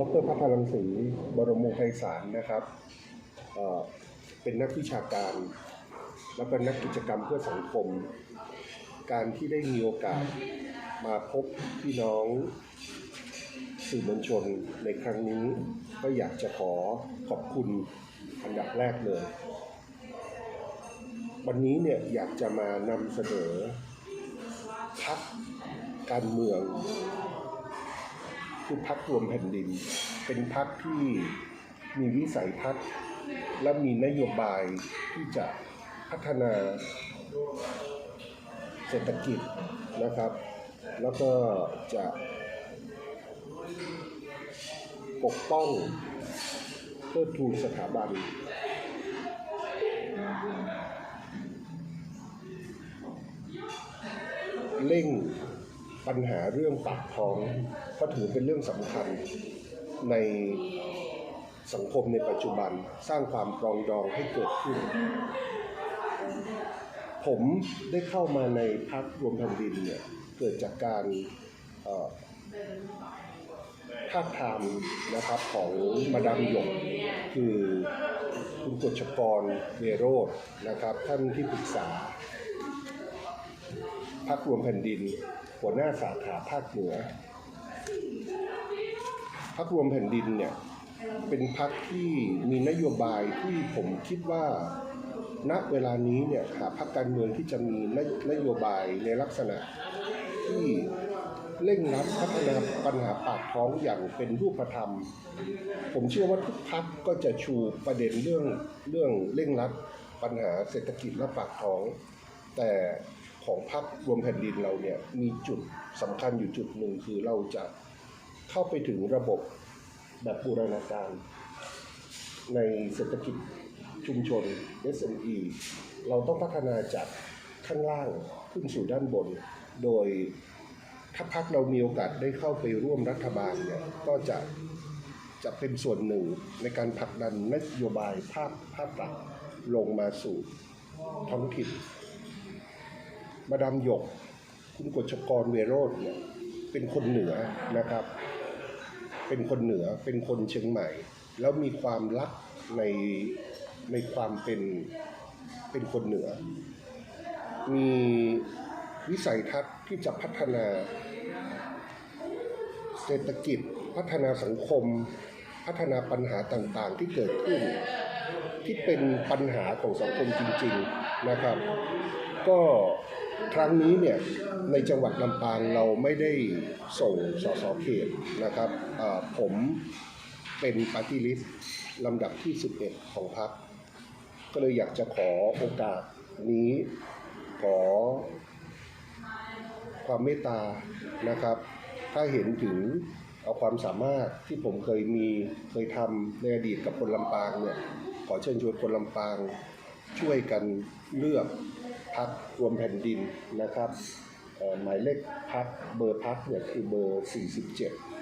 ดรพัฒรังสีบรมวงศ์ไพศาลนะครับเเป็นนักวิชาการ และเป็นนักกิจกรรมเพื่อสังคม การที่ได้มีโอกาสมาพบพี่น้องสื่อมวลชนในครั้งนี้ ก็อยากจะขอขอบคุณอันดับแรกเลย วันนี้เนี่ยอยากจะมานำเสนอพักการเมือง คือพักรวมแผ่นดิน เป็นพักที่มีวิสัยทัศน์และมีนโยบายที่จะพัฒนาเศรษฐกิจนะครับ แล้วก็จะปกป้องเพื่อทูนสถาบันเร่ง ปัญหาเรื่องปากท้องเพราะถือเป็นเรื่องสำคัญในสังคมในปัจจุบันสร้างความปรองดองให้เกิดขึ้น ผมได้เข้ามาในพักรวมแผ่นดินเนี่ยเกิดจากการเอ่อท้าทามนะครับของมาดามหยกคือคุณกฤษกรเวโรจน์นะครับ ท่านที่ปรึกษา พักรวมแผ่นดิน หัวหน้าสาขาภาคเหนือพักรวมแผ่นดินเนี่ยเป็นพักที่มีนโยบายที่ผมคิดว่าณเวลานี้เนี่ยหาพักการเมืองที่จะมีนนโยบายในลักษณะที่เร่งรัดพัฒนาปัญหาปากท้องอย่างเป็นรูปธรรม ผมเชื่อว่าทุกพักก็จะชูประเด็นเรื่องเรื่องเร่งรัดปัญหาเศรษฐกิจและปากท้อง แต่ ของพรรครวมแผ่นดินเราเนี่ยมีจุดสำคัญอยู่จุดหนึ่งคือเราจะเข้าไปถึงระบบแบบบูรณาการ ในเศรษฐกิจชุมชน SME เราต้องพัฒนาจากข้างล่างขึ้นสู่ด้านบน โดยถ้าพักเรามีโอกาสได้เข้าไปร่วมรัฐบาลเนี่ยก็จะจะเป็นส่วนหนึ่งในการผลักดันนโยบายภาพภาพลักษณ์ลงมาสู่ท้องถิ่น มาดามหยก คุณกฤษกรเวโรธเนี่ยเป็นคนเหนือนะครับ เป็นคนเหนือเป็นคนเชียงใหม่ แล้วมีความรักในในความเป็นเป็นคนเหนือ มีวิสัยทัศน์ที่จะพัฒนาเศรษฐกิจพัฒนาสังคม พัฒนาปัญหาต่างๆที่เกิดขึ้น ที่เป็นปัญหาของสังคมจริง ๆนะครับ ก็ ครั้งนี้เนี่ยในจังหวัดลำปางเราไม่ได้ส่งสสเขตนะครับผมเป็นปาร์ตี้ลิสต์ลำดับที่ 11 ของพรรคก็เลยอยากจะขอโอกาสนี้ขอความเมตตานะครับ ถ้าเห็นถึงเอาความสามารถที่ผมเคยมีเคยทำในอดีตกับคนลำปางเนี่ยขอเชิญชวนคนลำปางช่วยกันเลือก พักรวมแผ่นดินนะครับหมายเลขพักเบอร์พักเนี่ยคือเบอร์ 47